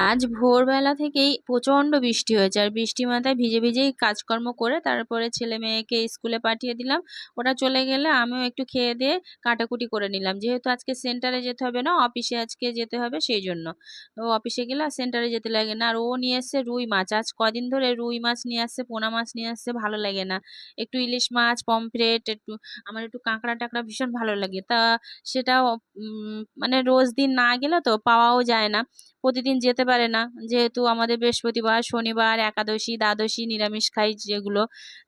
আজ ভোরবেলা থেকেই প্রচণ্ড বৃষ্টি হয়েছে। আর বৃষ্টি মাথায় ভিজে ভিজেই কাজকর্ম করে তারপরে ছেলে মেয়েকে স্কুলে পাঠিয়ে দিলাম। ওরা চলে গেলে আমিও একটু খেয়ে দিয়ে কাটাকুটি করে নিলাম। যেহেতু আজকে সেন্টারে যেতে হবে না, অফিসে আজকে যেতে হবে সেই জন্য ও অফিসে গেলে আর সেন্টারে যেতে লাগে না। আর ও নিয়ে এসছে রুই মাছ। আজ কদিন ধরে রুই মাছ নিয়ে আসছে, পোনা মাছ নিয়ে আসছে, ভালো লাগে না। একটু ইলিশ মাছ, পমফ্রেট, একটু আমার একটু কাঁকড়া টাকড়া ভীষণ ভালো লাগে। তা সেটা মানে রোজ দিন না গেলে তো পাওয়াও যায় না। প্রতিদিন যেতে পারে না। যেহেতু আমাদের বৃহস্পতিবার, শনিবার, একাদশী, দ্বাদশী, নিরামিষ খাই যেগুলো,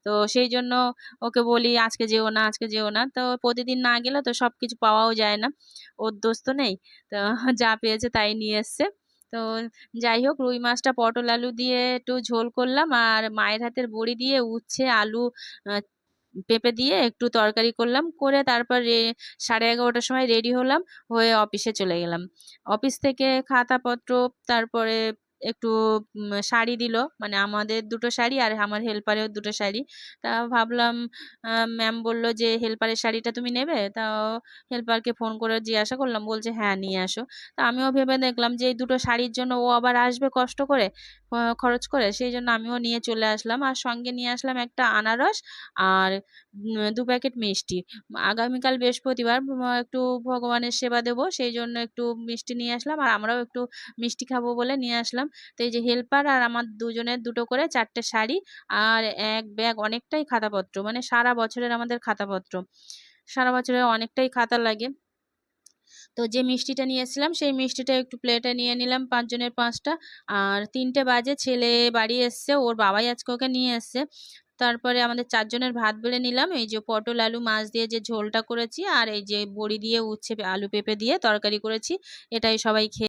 তো সেই জন্য ওকে বলি, আজকে যেও না, আজকে যেও না। তো প্রতিদিন না গেলে তো সব কিছু পাওয়াও যায় না। ওর দোষ তো নেই, তো যা পেয়েছে তাই নিয়ে এসছে। তো যাই হোক, রুই মাছটা পটল আলু দিয়ে একটু ঝোল করলাম আর মায়ের হাতের বড়ি দিয়ে উচ্ছে, আলু পেঁপে দিয়ে একটু তরকারি করলাম, করে তারপর সাড়ে এগারোটার সময় রেডি হলাম, হয়ে অফিসে চলে গেলাম। অফিস থেকে খাতাপত্র, তারপরে একটু শাড়ি দিল মানে আমাদের দুটো শাড়ি আর আমার হেল্পারের দুটো শাড়ি। তা ভাবলাম ম্যাম বলল যে হেল্পারের শাড়িটা তুমি নেবে? তা হেল্পারকে ফোন করে জিজ্ঞাসা করলাম, বলছে হ্যাঁ নিয়ে আসো। তা আমিও ভেবে দেখলাম যে, এই দুটো শাড়ির জন্য ও আবার আসবে কষ্ট করে। খরচ করে, সেই জন্য আমিও নিয়ে চলে আসলাম। আর সঙ্গে নিয়ে আসলাম একটা আনারস আর দু প্যাকেট মিষ্টি। আগামীকাল বৃহস্পতিবার একটু ভগবানের সেবা দেবো, সেই জন্য একটু মিষ্টি নিয়ে আসলাম। আর আমরাও একটু মিষ্টি খাব বলে নিয়ে আসলাম। তো এই যে হেল্পার আর আমার দুজনের দুটো করে চারটে শাড়ি আর এক ব্যাগ অনেকটাই খাতাপত্র মানে সারা বছরের আমাদের খাতাপত্র। সারা বছরের অনেকটাই খাতা লাগে। তো যে মিষ্টিটা নিয়ে এসেছিলাম সেই মিষ্টিটা একটু প্লেটে নিয়ে নিলাম, পাঁচজনের পাঁচটা। আর তিনটে বাজে, ছেলে বাড়ি এসছে, ওর বাবাই আজকে ওকে নিয়ে এসছে। তারপরে আমাদের চারজনের ভাত বেড়ে নিলাম, এই যে পটল, আলু, মাছ দিয়ে যে ঝোলটা করেছি, আর এই যে বড়ি দিয়ে উচ্ছে, আলু পেঁপে দিয়ে তরকারি করেছি, এটাই সবাই খেয়ে